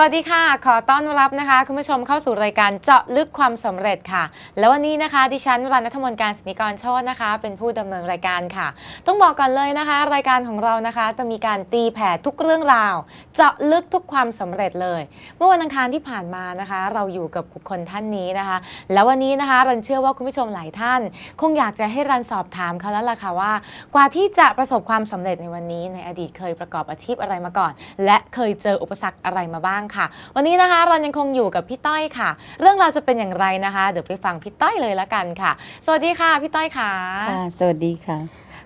วัสดีค่ะ ขอต้อนรับนะคะ คุณผู้ชมเข้าสู่รายการเจาะลึกความสำเร็จค่ะ แล้ววันนี้นะคะ ดิฉันวรันนัทมนการศนิกรโชตนะคะ เป็นผู้ดำเนินรายการค่ะ ต้องบอกก่อนเลยนะคะ รายการของเรานะคะ จะมีการตีแผ่ทุกเรื่องราว เจาะลึกทุกความสำเร็จเลย เมื่อวันอังคารที่ผ่านมานะคะ เราอยู่กับบุคคลท่านนี้นะคะ แล้ววันนี้นะคะรันเชื่อว่าคุณผู้ชมหลายท่าน คงอยากจะให้รันสอบถามเขาแล้วล่ะค่ะว่า กว่าที่จะประสบความสำเร็จในวันนี้ ในอดีตเคยประกอบอาชีพอะไรมาก่อน และเคยเจออุปสรรคอะไรมาบ้างค่ะ วันนี้นะคะเรายังคงอยู่กับพี่ต้อยค่ะ เรื่องราวจะเป็นอย่างไรนะคะ เดี๋ยวไปฟังพี่ต้อยเลยละกันค่ะ สวัสดีค่ะพี่ต้อยค่ะค่ะสวัสดีค่ะ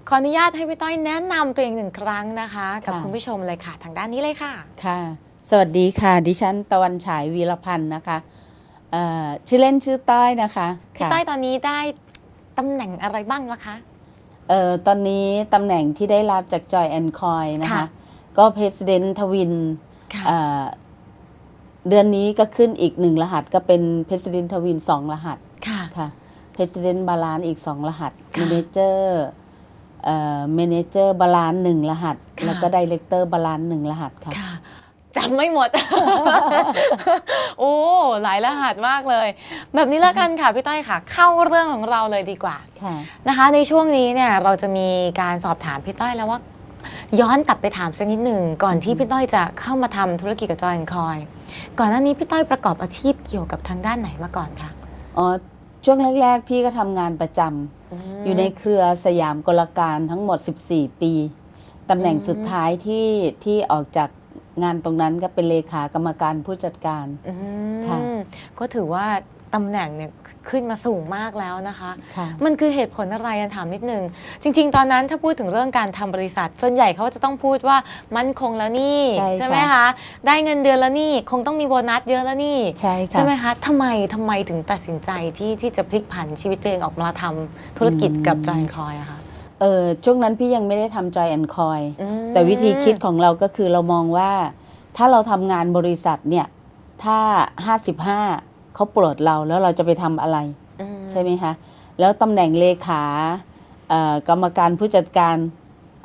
ขออนุญาตให้พี่ต้อยแนะนำตัวเองหนึ่งครั้งนะคะกับค่ะ คุณผู้ชมเลยค่ะ ทางด้านนี้เลยค่ะ ค่ะ สวัสดีค่ะ ดิฉันตะวันฉายวีรพันธ์นะคะเอ่อชื่อเล่นชื่อต้อยนะคะพี่ค่ะต้อยตอนนี้ได้ตำแหน่งอะไรบ้างละคะ เอ่อตอนนี้ตำแหน่งที่ได้รับจากจอยแอนคอยนะคะค่ะก็ President ทวินค่ะ เอ่อ เดือนนี้ก็ขึ้นอีกหนึ่งรหัสก็เป็น President ทวินสองรหัสค่ะ ค่ะ President บาลานอีกสองรหัส ค่ะ Manager เอ่อ Manager บาลานหนึ่งรหัส ค่ะ แล้วก็ Director บาลานหนึ่งรหัสค่ะ ค่ะจำไม่หมด โอ้หลายรหัสมากเลย แบบนี้ละกันค่ะพี่ต้อยค่ะ เข้าเรื่องของเราเลยดีกว่า ค่ะ นะคะ ในช่วงนี้เนี่ยเราจะมีการสอบถามพี่ต้อยแล้วว่า ย้อนกลับไปถามสักนิดหนึ่งก่อนที่พี่ต้อยจะเข้ามาทำธุรกิจกับจอยคอย ก่อนหน้านี้พี่ต้อยประกอบอาชีพเกี่ยวกับทางด้านไหนมาก่อนคะอ๋อช่วงแรก ๆ พี่ก็ทำงานประจำอยู่ในเครือสยามกลการทั้งหมด 14 ปีตำแหน่งอืมสุดท้ายที่ที่ออกจากงานตรงนั้นก็เป็นเลขากรรมการผู้จัดการอืมค่ะก็ถือว่า ตำแหน่งเนี่ยขึ้นมาสูงมากแล้วนะคะ ค่ะ มันคือเหตุผลอะไรอันถามนิดนึง จริง ๆ ตอนนั้นถ้าพูดถึงเรื่องการทำบริษัท ส่วนใหญ่เขาจะต้องพูดว่ามั่นคงแล้วนี่ใช่ไหมค่ะ คะ ได้เงินเดือนแล้วนี่ คงต้องมีโบนัสเยอะแล้วนี่ ใช่ค่ะ ใช่ไหมคะทำไมทำไมถึงตัดสินใจที่ที่จะพลิกผันชีวิตตัวเองออกมาทำธุรกิจกับอืมจอยคอยอะคะเออช่วงนั้นพี่ยังไม่ได้ทำจอยแอนคอย อืม แต่วิธีคิดของเราก็คือเรามองว่า ถ้าเราทำงานบริษัทเนี่ย ถ้า 55 เขาปลดเราแล้วเราจะไปทำอะไรอืมใช่ไหมคะแล้วตำแหน่งเลขาเอ่อกรรมการผู้จัดการ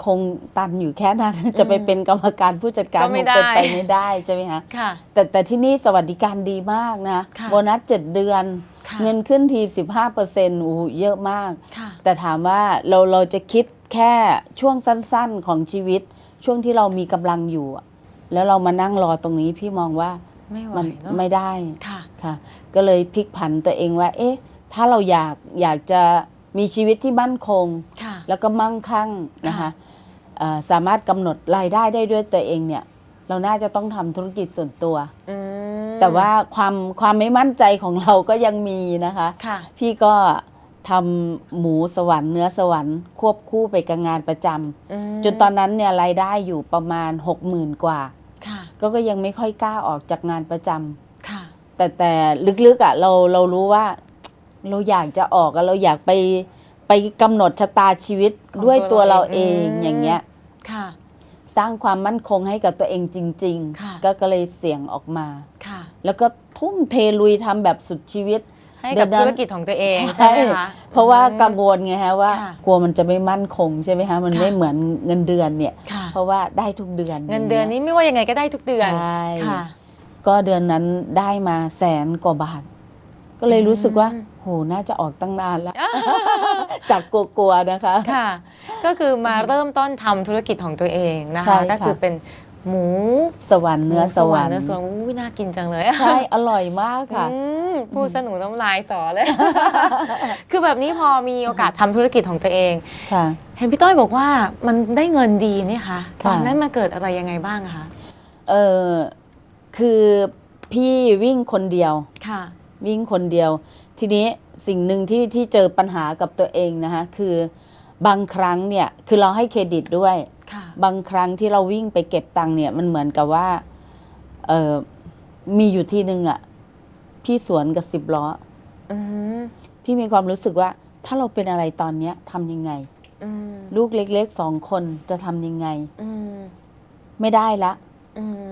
คงตันอยู่แค่นั้นจะไปเป็นกรรมการผู้จัดการก็ไม่คงเป็นได้ไปไม่ได้ใช่ไหมคะค่ะแต่แต่ที่นี่สวัสดิการดีมากนะค่ะโบนัสเจ็ดเดือนค่ะเงินขึ้นที 15เปอร์เซ็นต์โอ้โหเยอะมากค่ะแต่ถามว่าเราเราจะคิดแค่ช่วงสั้นๆของชีวิต ช่วงที่เรามีกำลังอยู่อะแล้วเรามานั่งรอตรงนี้พี่มองว่าไม่ไหวมันเนอะไม่ได้ ค่ะค่ะ ก็เลยพลิกผันตัวเองว่า เอ๊ะ ถ้าเราอยากอยากจะมีชีวิตที่มั่นคง ค่ะ แล้วก็มั่งคั่งนะคะค่ะ เอ่อสามารถกำหนดรายได้ได้ด้วยตัวเองเนี่ย เราน่าจะต้องทำธุรกิจส่วนตัว อืมแต่ว่าความความไม่มั่นใจของเราก็ยังมีนะคะ ค่ะ พี่ก็ทำหมูสวรรค์เนื้อสวรรค์ควบคู่ไปกับงานประจำอืมจนตอนนั้นเนี่ยรายได้อยู่ประมาณ 6 0,000 กว่า ค่ะ ก็ก็ยังไม่ค่อยกล้าออกจากงานประจำค่ะ แต่แต่ลึกๆอะเราเรารู้ว่า เราอยากจะออกอะเราอยากไปไปกำหนดชะตาชีวิตของด้วยตัตัววเราเราเอเองงอย่างเงี้ย ค่ะ สร้างความมั่นคงให้กับตัวเองจริงค่ะๆก็ก็เลยเสี่ยงออกมา ค่ะ แล้วก็ทุ่มเทลุยทำแบบสุดชีวิต ให้กับเดี๋ยวนั้นธุรกิจของตัวเองใช่ไหมคะ เพราะว่าอืมกังวลไงฮะว่า ค่ะกลัวมันจะไม่มั่นคงใช่ไหมคะมันค่ะ ไม่เหมือนเงินเดือนเนี่ย ค่ะเพราะว่าได้ทุกเดือนเงินเดือนนี้ไม่ว่ายังไงก็ได้ทุกเดือน ใช่ค่ะ ก็เดือนนั้นได้มาแสนกว่าบาท ก็เลยรู้สึกว่าอืมโห น่าจะออกตั้งนานแล้ว จากกลัวๆนะคะค่ะ ก็คือมาเริ่มต้นทำธุรกิจของตัวเองนะใช่คะค่ะก็คือเป็นหมูสวรรค์เนื้อสวรรค์เนื้อสวรรค์อุ้ยน่ากินจังเลยใช่ อร่อยมากค่ะอืมพูดสนุกน้ำลายสอเลย คือแบบนี้พอมีโอกาสทำธุรกิจของตัวเองค่ะ เห็นพี่ต้อยบอกว่ามันได้เงินดีนี่คะตค่ะอนนั้นมันเกิดอะไรยังไงบ้างอะคะเออ คือพี่วิ่งคนเดียว ค่ะ วิ่งคนเดียว ทีนี้สิ่งหนึ่งที่ที่เจอปัญหากับตัวเองนะคะคือบางครั้งเนี่ยคือเราให้เครดิตด้วย ค่ะ บางครั้งที่เราวิ่งไปเก็บตังค์เนี่ยมันเหมือนกับว่าเออมีอยู่ที่หนึ่งอะ่ะพี่สวนกับสิบล้อ อืมพี่มีความรู้สึกว่า ถ้าเราเป็นอะไรตอนเนี้ยทำยังไง อืมลูกเล็กๆสองคนจะทำยังไง อืมไม่ได้ละ อืม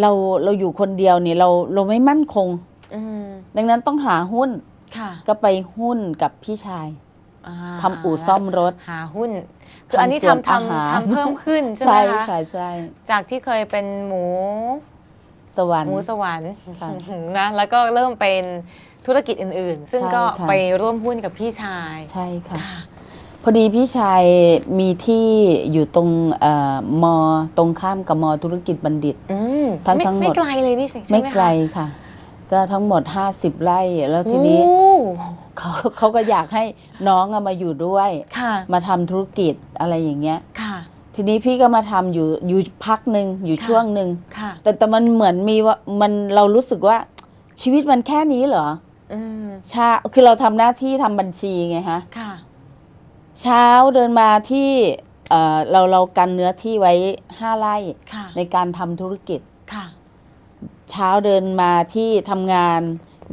เราเราอยู่คนเดียวเนี่ยเราเราไม่มั่นคง อืมดังนั้นต้องหาหุ้นค่ะก็ไปหุ้นกับพี่ชาย อ่าทำอู่ซ่อมรถ หาหุ้น คืออันนี้ทำสวนทำอาหาร ทำทำเพิ่มขึ้นใช่ไหมคะค่ะใช่ จากที่เคยเป็นหมูสวรรค์หมูสวรรค์ค่ะ นะแล้วก็เริ่มเป็นธุรกิจอื่นๆ ซึ่งใช่ก็ค่ะไปร่วมหุ้นกับพี่ชาย ใช่ค่ะ ค่ะพ อดีพี่ชายมีที่อยู่ตรงเอ่อมอตรงข้ามกับมอธุรกิจบัณฑิตอืมทั้งไม่ทั้งหมด ไม่ไกลเลยนี่สิใช่ไม่ไหมคะไกลค่ะ ก็ทั้งหมด 50 ไร่แล้วทีนี้โอ้เขาเขาก็อยากให้น้องอะมาอยู่ด้วยค่ะมาทำธุรกิจอะไรอย่างเงี้ยค่ะทีนี้พี่ก็มาทำอยู่อยู่พักหนึ่งอยู่ค่ะช่วงหนึ่งค่ะแต่แต่มันเหมือนมีว่ามันเรารู้สึกว่าชีวิตมันแค่นี้เหรออืมเช้าคือเราทำหน้าที่ทำบัญชีไงฮะค่ะ เช้าเดินมาที่เอ่อเราเรากันเนื้อที่ไว้ห้าไร่ค่ะในการทำธุรกิจ ค่ะ เช้าเดินมาที่ทำงาน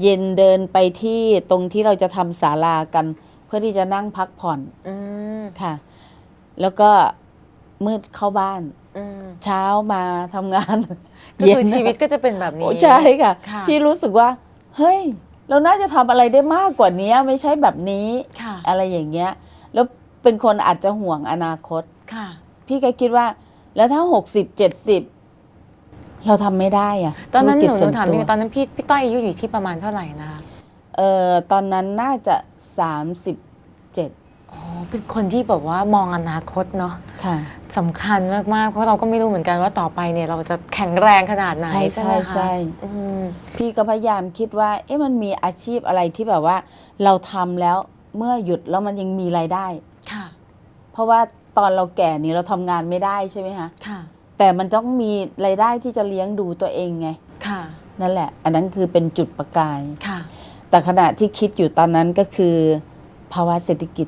เย็นเดินไปที่ตรงที่เราจะทำศาลากัน เพื่อที่จะนั่งพักผ่อนอืมค่ะ แล้วก็มืดเข้าบ้าน อืมเช้ามาทำงานก็คือชีวิตก็จะเป็นแบบนี้ โอ้ใช่ค่ะ ค่ะ พี่รู้สึกว่า เฮ้ย เราน่าจะทำอะไรได้มากกว่านี้ไม่ใช่แบบนี้ ค่ะ อะไรอย่างเงี้ยแล้ว เป็นคนอาจจะห่วงอนาคต ค่ะ พี่ก็คิดว่า แล้วถ้าหกสิบเจ็ดสิบเราทำไม่ได้อะตอนนั้นหธุรนูกิจหส่นูวถามตัจริวงๆตอนนั้นพี่พี่ต้อยอายุอยู่ที่ประมาณเท่าไหร่นะคะเอ่อตอนนั้นน่าจะสามสิบเจ็ดอ๋อเป็นคนที่แบบว่ามองอนาคตเนาะค่ะ สำคัญมากๆ เพราะเราก็ไม่รู้เหมือนกันว่าต่อไปเนี่ยเราจะแข็งแรงขนาดไหนใช่ใช่ไหมใช่คะใช่ อืมพี่ก็พยายามคิดว่า เอ๊ะมันมีอาชีพอะไรที่แบบว่า เราทำแล้วเมื่อหยุดแล้วมันยังมีรายได้ค่ะ เพราะว่าตอนเราแก่นี่เราทำงานไม่ได้ใช่ไหมคะค่ะ แต่มันต้องมีรายได้ที่จะเลี้ยงดูตัวเองไง ค่ะ นั่นแหละ อันนั้นคือเป็นจุดประกาย ค่ะ แต่ขณะที่คิดอยู่ตอนนั้นก็คือ ภาวะเศรษฐกิจ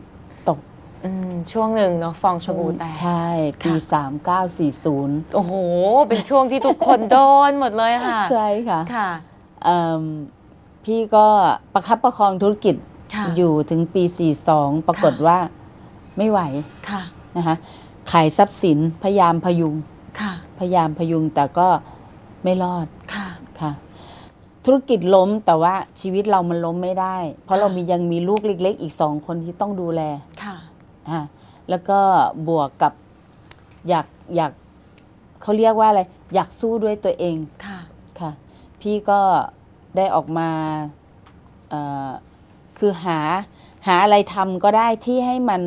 ตกอืม ช่วงหนึ่งเนาะฟองสบู่แตก ใช่ ปี ค่ะ 3940 โอ้โห เป็นช่วงที่ทุกคนโดนหมดเลยค่ะ ใช่ค่ะค่ะ เอิ่มพี่ก็ประคับประคองธุรกิจค่ะ อยู่ถึงปี 42 ปรากฏว่า ไม่ไหวค่ะนะคะขายทรัพย์สินพยายามพยุงค่ะ พยายามพยุงแต่ก็ไม่รอดค่ะค่ะ ธุรกิจล้มแต่ว่าชีวิตเรามันล้มไม่ได้ เพราะค่ะเรามียังมีลูกเล็ก ๆ อีกสองคนที่ต้องดูแลค่ะอะแล้วก็บวกกับอยากอยากเขาเรียกว่าอะไร อยากสู้ด้วยตัวเองค่ะค่ะ พี่ก็ได้ออกมาเอ่อคือหาหาอะไรทำก็ได้ที่ให้มัน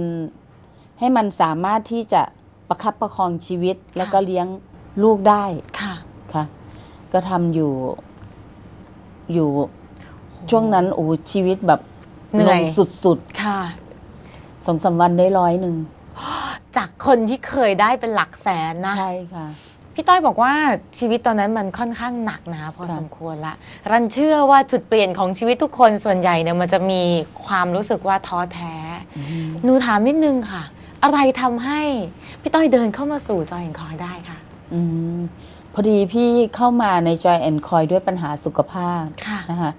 ให้มันสามารถที่จะประคับประคองชีวิตแล้วก็เลี้ยงลูกได้ค่ะค่ะ ก็ทำอยู่อยู่ช่วงนั้นโอ้โหชีวิตแบบเหนื่ลอยงสุดค่ะๆสองสามวันได้ร้อยหนึ่งจากคนที่เคยได้เป็นหลักแสนนะใช่ค่ะพี่ต้อยบอกว่าชีวิตตอนนั้นมันค่อนข้างหนักนะพอค่ะสมควรละ รันเชื่อว่าจุดเปลี่ยนของชีวิตทุกคนส่วนใหญ่เนี่ยมันจะมีความรู้สึกว่าท้อแท้ หนูถามนิดนึงค่ะ อะไรทำให้พี่ต้อยเดินเข้ามาสู่จอยแอนคอยได้ค่ะอืมพอดีพี่เข้ามาใน Joy and Coy ด้วยปัญหาสุขภาพค่ะนะคะ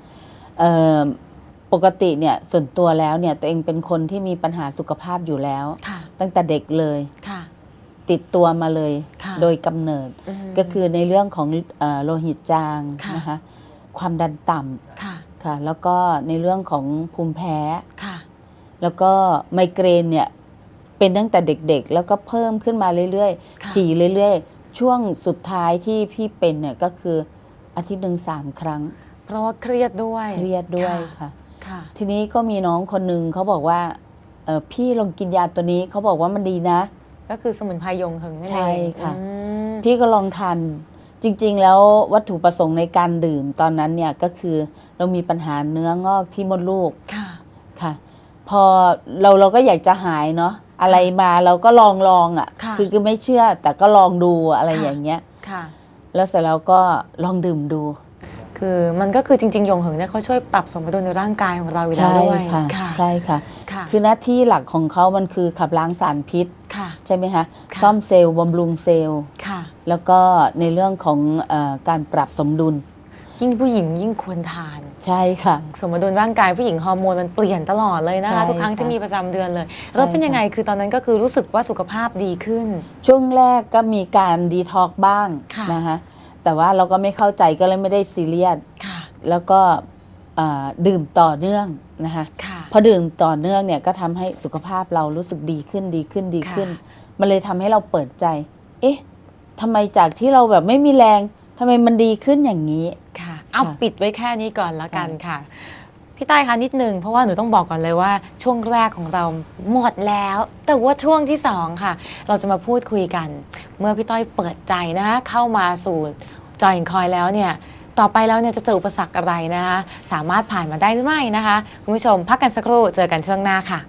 เอ่อปกติเนี่ยส่วนตัวแล้วเนี่ยตัวเองเป็นคนที่มีปัญหาสุขภาพอยู่แล้วค่ะตั้งแต่เด็กเลยค่ะติดตัวมาเลยค่ะโดยกำเนิดมก็คือในเรื่องของเอ่อโลหิตจางค่ะนะคะความดันต่ค่ะำค่ะแล้วก็ในเรื่องของภูมิแพ้ค่ะแล้วก็ไมเกรนเนี่ย เป็นตั้งแต่เด็กๆ แล้วก็เพิ่มขึ้นมาเรื่อยค่ะๆถี่เรื่อยๆ ช่วงสุดท้ายที่พี่เป็นเนี่ยก็คืออาทิตย์หนึ่งสามครั้ง เพราะว่าเครียดด้วยเครียดด้วยค่ะค่ะค่ะทีนี้ก็มีน้องคนหนึ่งเขาบอกว่าเออพี่ลองกินยาตัวนี้เขาบอกว่ามันดีนะ ก็คือสมุนไพรยงเหิงนั่นเองใช่ค่ะอืมพี่ก็ลองทานจริง ๆ แล้ววัตถุประสงค์ในการดื่มตอนนั้นเนี่ยก็คือเรามีปัญหาเนื้องอกที่มดลูกค่ะค่ะ พอเราเราก็อยากจะหายเนาะ อะไรมาเราก็ลองลองอะค่ะอคือไม่เชื่อแต่ก็ลองดูอะไรค่ะอย่างเงี้ย ค่ะ แล้วเสร็จแล้วก็ลองดื่มดู คือมันก็คือจริงๆยงเหิงเนี่ยเขาช่วยปรับสมดุลในร่างกายของเราอยู่แล้วใช่ด้วยค่ะค่ะ ใช่ค่ะ ค่ะ คือหน้าที่หลักของเขามันคือขับล้างสารพิษ ค่ะ ใช่ไหมคะค่ะ ซ่อมเซลล์บำรุงเซลล์ ค่ะ แล้วก็ในเรื่องของเออการปรับสมดุล ยิ่งผู้หญิงยิ่งควรทาน ใช่ค่ะ สมดุลร่างกายผู้หญิงฮอร์โมนมันเปลี่ยนตลอดเลยนะใช่คะทุกครั้งค่ะที่มีประจำเดือนเลยใช่แล้วเป็นค่ะยังไงคือตอนนั้นก็คือรู้สึกว่าสุขภาพดีขึ้น ช่วงแรกก็มีการดีท็อกบ้างค่ะ นะคะแต่ว่าเราก็ไม่เข้าใจก็เลยไม่ได้ซีเรียสค่ะ แล้วก็เอ่อดื่มต่อเนื่องนะคะค่ะ พอดื่มต่อเนื่องเนี่ยก็ทำให้สุขภาพเรารู้สึกดีขึ้นดีขึ้นดีขึ้น ค่ะ มันเลยทำให้เราเปิดใจ เอ๊ะทำไมจากที่เราแบบไม่มีแรงทำไมมันดีขึ้นอย่างนี้ค่ะ เอาค่ะปิดไว้แค่นี้ก่อนละกันค่ะ พี่ต้อยคะนิดนึงเพราะว่าหนูต้องบอกก่อนเลยว่าช่วงแรกของเราหมดแล้ว แต่ว่าช่วงที่สองค่ะ เราจะมาพูดคุยกัน เมื่อพี่ต้อยเปิดใจนะคะเข้ามาสู่จอยคอยแล้วเนี่ยต่อไปแล้วเนี่ยจะเจออุปสรรคอะไรนะคะสามารถผ่านมาได้หรือไม่นะคะคุณผู้ชมพักกันสักครู่เจอกันช่วงหน้าค่ะ